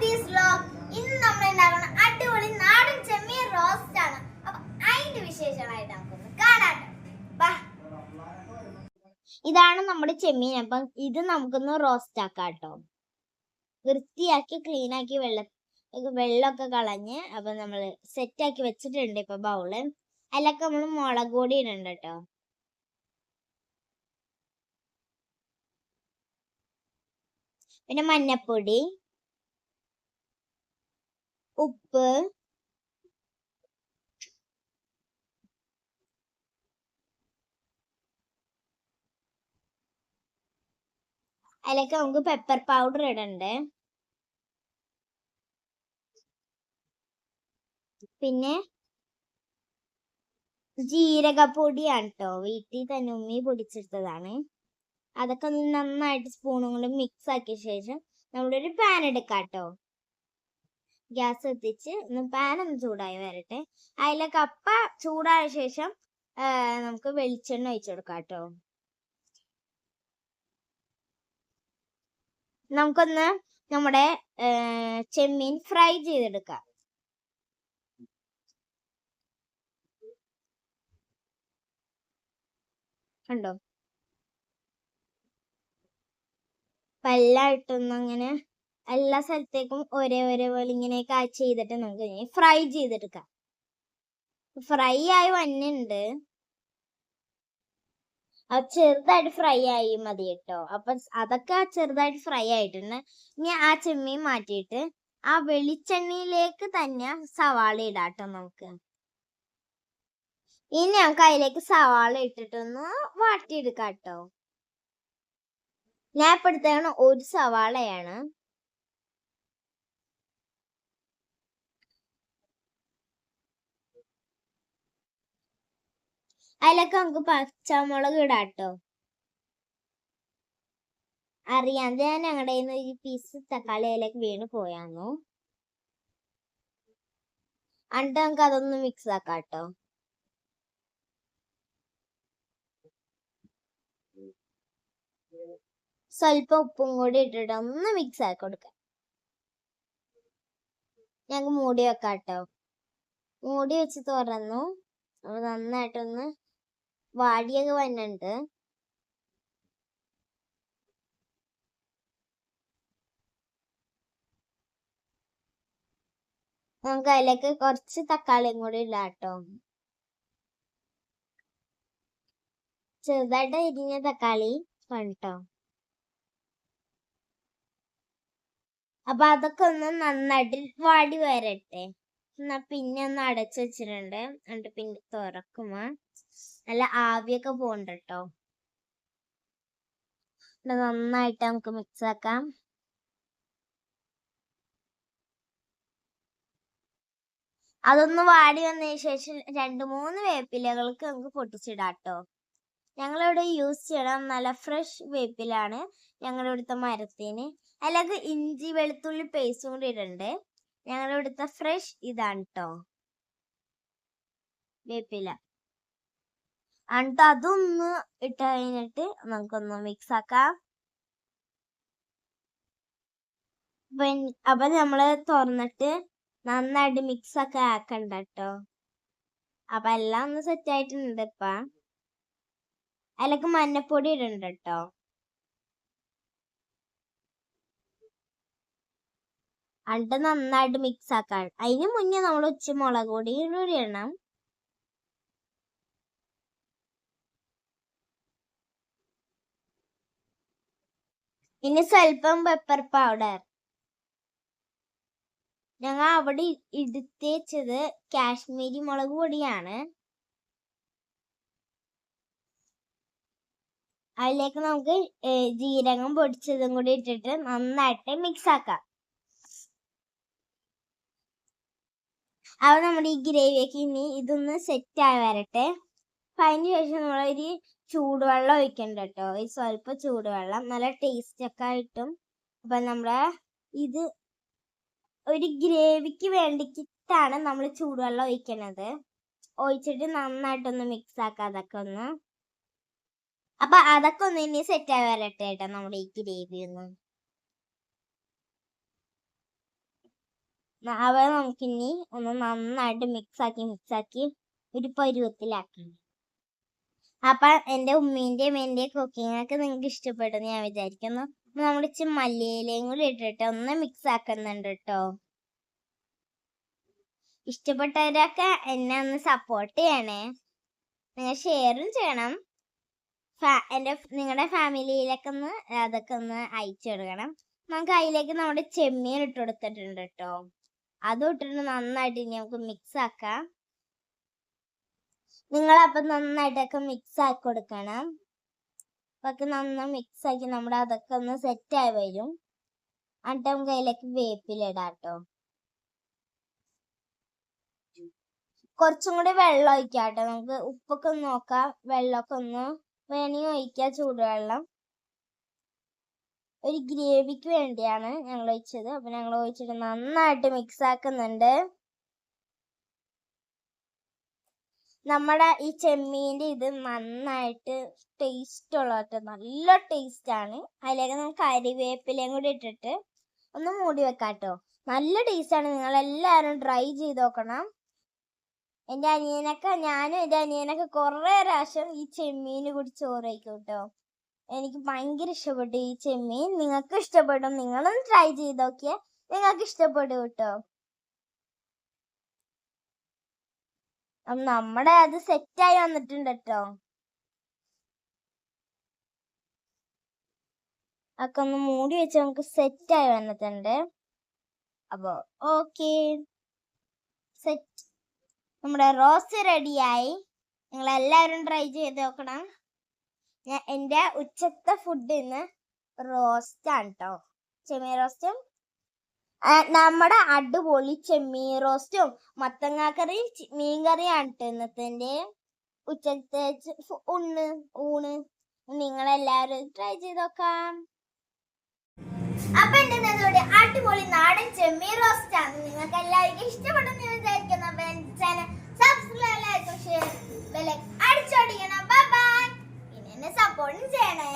കുട്ടീസ് vlog ഇന്ന് നമ്മൾ ഉണ്ടാക്കുന്ന അടിപൊളി നാടൻ ചെമ്മീൻ റോസ്റ്റ് ആണ്. അപ്പൊ അതിന്റെ വിശേഷമായിട്ട് നമുക്കൊന്ന് കാണാം. ഇതാണ് നമ്മുടെ ചെമ്മീൻ. അപ്പം ഇത് നമുക്കൊന്ന് റോസ്റ്റ് ആക്കാം കേട്ടോ വൃത്തിയാക്കി ക്ലീൻ ആക്കി വെള്ള വെള്ളമൊക്കെ കളഞ്ഞ് അപ്പൊ നമ്മൾ സെറ്റ് ആക്കി വെച്ചിട്ടുണ്ട് ഇപ്പൊ ബൗൾ അതിലൊക്കെ നമ്മൾ മുളക് പൊടി ഇടുന്നുണ്ട് കേട്ടോ. പിന്നെ മഞ്ഞപ്പൊടി. ഉപ്പ്. അതിലേക്ക് നമുക്ക് പെപ്പർ പൗഡർ ഇടണ്ടേ. പിന്നെ ജീരകപ്പൊടിയാണ് കേട്ടോ വീട്ടിൽ തന്നെ ഉമ്മി പൊടിച്ചെടുത്തതാണ്. അതൊക്കെ ഒന്ന് നന്നായിട്ട് സ്പൂണും കൊണ്ട് മിക്സ് ആക്കിയ ശേഷം നമ്മളൊരു പാൻ എടുക്കാം കേട്ടോ ഗ്യാസ് എത്തിച്ച് പാൻ ഒന്ന് ചൂടായി വരട്ടെ. അതിലെ കപ്പ ചൂടായ ശേഷം നമുക്ക് വെളിച്ചെണ്ണ ഒഴിച്ചു കൊടുക്കാം കേട്ടോ. നമുക്കൊന്ന് നമ്മുടെ ചെമ്മീൻ ഫ്രൈ ചെയ്തെടുക്കാം. കണ്ടോ? പല്ലായിട്ടൊന്നങ്ങനെ എല്ലാ സ്ഥലത്തേക്കും ഒരേ ഒരേ പോലെ ഇങ്ങനെ കാച്ച് ചെയ്തിട്ട് നമുക്ക് ഫ്രൈ ചെയ്തെടുക്കാം. ഫ്രൈ ആയി വന്നിണ്ട്. അത് ചെറുതായിട്ട് ഫ്രൈ ആയി മതി കേട്ടോ. അപ്പൊ അതൊക്കെ ചെറുതായിട്ട് ഫ്രൈ ആയിട്ടുണ്ട്. ഇനി ആ ചെമ്മീൻ മാറ്റിയിട്ട് ആ വെളിച്ചെണ്ണയിലേക്ക് തന്നെ സവാള ഇടാട്ടോ നമുക്ക്. ഇനി നമുക്ക് അതിലേക്ക് സവാള ഇട്ടിട്ടൊന്ന് വാട്ടിയെടുക്കാം കേട്ടോ. ഞാൻ ഇപ്പൊ എടുത്തേക്കണ ഒരു സവാളയാണ്. അതിലൊക്കെ നമുക്ക് പച്ചമുളക് ഇടാട്ടോ അറിയാതെ ഞാൻ ഞങ്ങളുടെ നിന്ന് ഒരു പീസ് തക്കാളി അതിലേക്ക് വീണ് പോയാന്നു. എന്നിട്ട് നമുക്ക് അതൊന്ന് മിക്സ് ആക്കാം കേട്ടോ. സ്വല്പം ഉപ്പും കൂടി ഇട്ടിട്ട് ഒന്ന് മിക്സ് ആക്കി കൊടുക്കാം. ഞങ്ങൾക്ക് മൂടി വെക്കാം കേട്ടോ. മൂടി വെച്ച് തുറന്നു നന്നായിട്ടൊന്ന് വാടിയൊക്കെ വരുന്നുണ്ട് നമുക്ക് അതിലേക്ക് കുറച്ച് തക്കാളിയും കൂടി ഇല്ല കേട്ടോ ചെറുതായിട്ട് ഇരിഞ്ഞ തക്കാളി വേണ്ടോ അപ്പൊ അതൊക്കെ ഒന്ന് നന്നായിട്ട് വാടി വരട്ടെ. എന്നാ പിന്നെ ഒന്ന് അടച്ചു വെച്ചിട്ടുണ്ട്. എന്നിട്ട് പിന്നെ തുറക്കുമ്പോ നല്ല ആവിയൊക്കെ പോകണ്ട കേട്ടോ നന്നായിട്ട് നമുക്ക് മിക്സ് ആക്കാം. അതൊന്ന് വാടി വന്നതിന് ശേഷം രണ്ട് മൂന്ന് വേപ്പിലകൾക്ക് നമുക്ക് പൊട്ടിച്ചിടാം കേട്ടോ ഞങ്ങളിവിടെ യൂസ് ചെയ്യണം നല്ല ഫ്രഷ് വേപ്പിലാണ് ഞങ്ങളുടെ ഇവിടുത്തെ മരത്തിന്. അല്ലാതെ ഇഞ്ചി വെളുത്തുള്ളി പേസ്റ്റും കൂടി ഇടണ്ട്. ഞങ്ങളുടെ ഇവിടുത്തെ ഫ്രഷ് ഇതാണ് കേട്ടോ വേപ്പില. എന്നിട്ട് അതൊന്ന് ഇട്ട് കഴിഞ്ഞിട്ട് നമുക്കൊന്ന് മിക്സ് ആക്കാം. അപ്പൊ നമ്മൾ തുറന്നിട്ട് നന്നായിട്ട് മിക്സ് ഒക്കെ ആക്കണ്ട കേട്ടോ അപ്പൊ എല്ലാം ഒന്ന് സെറ്റ് ആയിട്ടുണ്ട് ഇപ്പ. അതിലേക്ക് മഞ്ഞപ്പൊടി ഇടണ്ട കേട്ടോ എന്നിട്ട് നന്നായിട്ട് മിക്സ് ആക്കാൻ. അതിന് മുന്നേ നമ്മൾ ഉച്ച മുളക് പൊടി ഇടണം. ഇനി സ്വല്പം പെപ്പർ പൗഡർ ഞങ്ങൾ അവിടെ എടുത്തേച്ചത് കാശ്മീരി മുളക് പൊടിയാണ്. അതിലേക്ക് നമുക്ക് ജീരകം പൊടിച്ചതും കൂടി ഇട്ടിട്ട് നന്നായിട്ട് മിക്സ് ആക്കാം. അപ്പൊ നമ്മുടെ ഈ ഗ്രേവിയൊക്കെ ഇനി ഇതൊന്ന് സെറ്റ് ആയി വരട്ടെ. അപ്പൊ അതിന് ശേഷം നമ്മളൊരു ചൂടുവെള്ളം ഒഴിക്കണ്ട കേട്ടോ ഈ സ്വല്പം ചൂടുവെള്ളം നല്ല ടേസ്റ്റ് ഒക്കെ ആയിട്ടും അപ്പൊ നമ്മുടെ ഇത് ഒരു ഗ്രേവിക്ക് വേണ്ടിയിട്ടാണ് നമ്മൾ ചൂടുവെള്ളം ഒഴിക്കണത്. ഒഴിച്ചിട്ട് നന്നായിട്ടൊന്ന് മിക്സ് ആക്കുക അതൊക്കെ ഒന്ന് അപ്പൊ അതൊക്കെ ഒന്ന് ഇനി സെറ്റ് ആയി വരട്ടെ കേട്ടോ നമ്മുടെ ഈ ഗ്രേവി ഒന്ന്. അവ നമുക്കിനി ഒന്ന് നന്നായിട്ട് മിക്സ് ആക്കി മിക്സ് ആക്കി ഒരു പരുവത്തിലാക്കി. അപ്പൊ എന്റെ ഉമ്മീന്റെയും എന്റെയും കുക്കിംഗ് ഒക്കെ നിങ്ങൾക്ക് ഇഷ്ടപ്പെടുന്നു ഞാൻ വിചാരിക്കുന്നു. നമ്മൾ ഇച്ചിരി മല്ലിയിലയും കൂടി ഇട്ടിട്ട് ഒന്ന് മിക്സ് ആക്കുന്നുണ്ട് കേട്ടോ. ഇഷ്ടപ്പെട്ടവരൊക്കെ എന്നെ ഒന്ന് സപ്പോർട്ട് ചെയ്യണേ. നിങ്ങൾ ഷെയറും ചെയ്യണം. എന്റെ നിങ്ങളുടെ ഫാമിലിയിലൊക്കെ ഒന്ന് അതൊക്കെ ഒന്ന് അയച്ചു കൊടുക്കണം. നമുക്ക് അതിലേക്ക് നമ്മുടെ ചെമ്മീൻ ഇട്ട് കൊടുത്തിട്ടുണ്ട് കേട്ടോ. അതും ഇട്ടിട്ട് നന്നായിട്ട് ഇനി നമുക്ക് മിക്സ് ആക്കാം. നിങ്ങളപ്പം നന്നായിട്ടൊക്കെ മിക്സ് ആക്കി കൊടുക്കണം. അപ്പൊക്കെ നന്നായി മിക്സ് ആക്കി നമ്മുടെ അതൊക്കെ ഒന്ന് സെറ്റ് ആയി വരും. എന്നിട്ട് നമുക്ക് അതിലേക്ക് വേപ്പിലിടാം കേട്ടോ കുറച്ചും കൂടി വെള്ളം ഒഴിക്കാം നമുക്ക് ഉപ്പൊക്കെ ഒന്ന് നോക്കാം. വെള്ളമൊക്കെ ഒന്ന് വേണമെങ്കിൽ ഒഴിക്കാം ചൂടുവെള്ളം. ഒരു ഗ്രേവിക്ക് വേണ്ടിയാണ് ഞങ്ങൾ ഒഴിച്ചത്. അപ്പൊ ഞങ്ങൾ ഒഴിച്ചിട്ട് നന്നായിട്ട് മിക്സ് ആക്കുന്നുണ്ട് നമ്മുടെ ഈ ചെമ്മീന്റെ ഇത് നന്നായിട്ട് ടേസ്റ്റ് ഉള്ള നല്ല ടേസ്റ്റ് ആണ്. അതിലേക്ക് നമുക്ക് കരിവേപ്പിലയും കൂടി ഇട്ടിട്ട് ഒന്ന് മൂടി വെക്കാട്ടോ. കേട്ടോ നല്ല ടേസ്റ്റ് ആണ്. നിങ്ങൾ എല്ലാവരും ട്രൈ ചെയ്ത് നോക്കണം. എന്റെ അനിയനൊക്കെ ഞാനും എന്റെ അനിയനൊക്കെ കുറേ പ്രാവശ്യം ഈ ചെമ്മീൻ കൂടി ചോറ് കഴിക്കും കേട്ടോ. എനിക്ക് ഭയങ്കര ഇഷ്ടപ്പെട്ടു ഈ ചെമ്മീൻ. നിങ്ങൾക്ക് ഇഷ്ടപ്പെടും. നിങ്ങളൊന്ന് ട്രൈ ചെയ്ത് നോക്കിയാൽ നിങ്ങൾക്ക് ഇഷ്ടപ്പെടും കേട്ടോ. നമ്മുടെ അത് സെറ്റായി വന്നിട്ടുണ്ട് കേട്ടോ ഒക്കെ ഒന്ന് മൂടി വെച്ച് നമുക്ക് ആയി വന്നിട്ടുണ്ട്. അപ്പോ ഓക്കെ സെറ്റ് നമ്മുടെ റോസ് റെഡിയായി. നിങ്ങൾ എല്ലാവരും ട്രൈ ചെയ്ത് നോക്കണം. ഞാൻ എന്റെ ഉച്ചത്തെ ഫുഡ് ഇന്ന് ആണ് കേട്ടോ ചെമ്മീൻ റോസ്റ്റും നമ്മുടെ അടിപൊളി ചെമ്മീൻ റോസ്റ്റും മത്തങ്ങാക്കറിയും മീൻകറിയാണ് ഇന്നത്തെ ഉച്ചത്തെ ഉണ്ണ് ഊണ് നിങ്ങളെല്ലാവരും ട്രൈ ചെയ്ത് നോക്കാം. അപ്പൊ എന്റെ നിങ്ങളുടെ അടിപൊളി നാടൻ ചെമ്മീൻ റോസ്റ്റ് ആണ്. നിങ്ങൾക്ക് എല്ലാവർക്കും ഇഷ്ടപ്പെടുന്ന വിചാരിക്കുന്ന. ചാനൽ സബ്സ്ക്രൈബ് ലൈക്ക് ഷെയർ ബെലൈക്ക് അടിച്ചോടിക്കണം. ബൈ ബൈ പിന്നെ എന്നെ സപ്പോർട്ടും ചെയ്യണേ.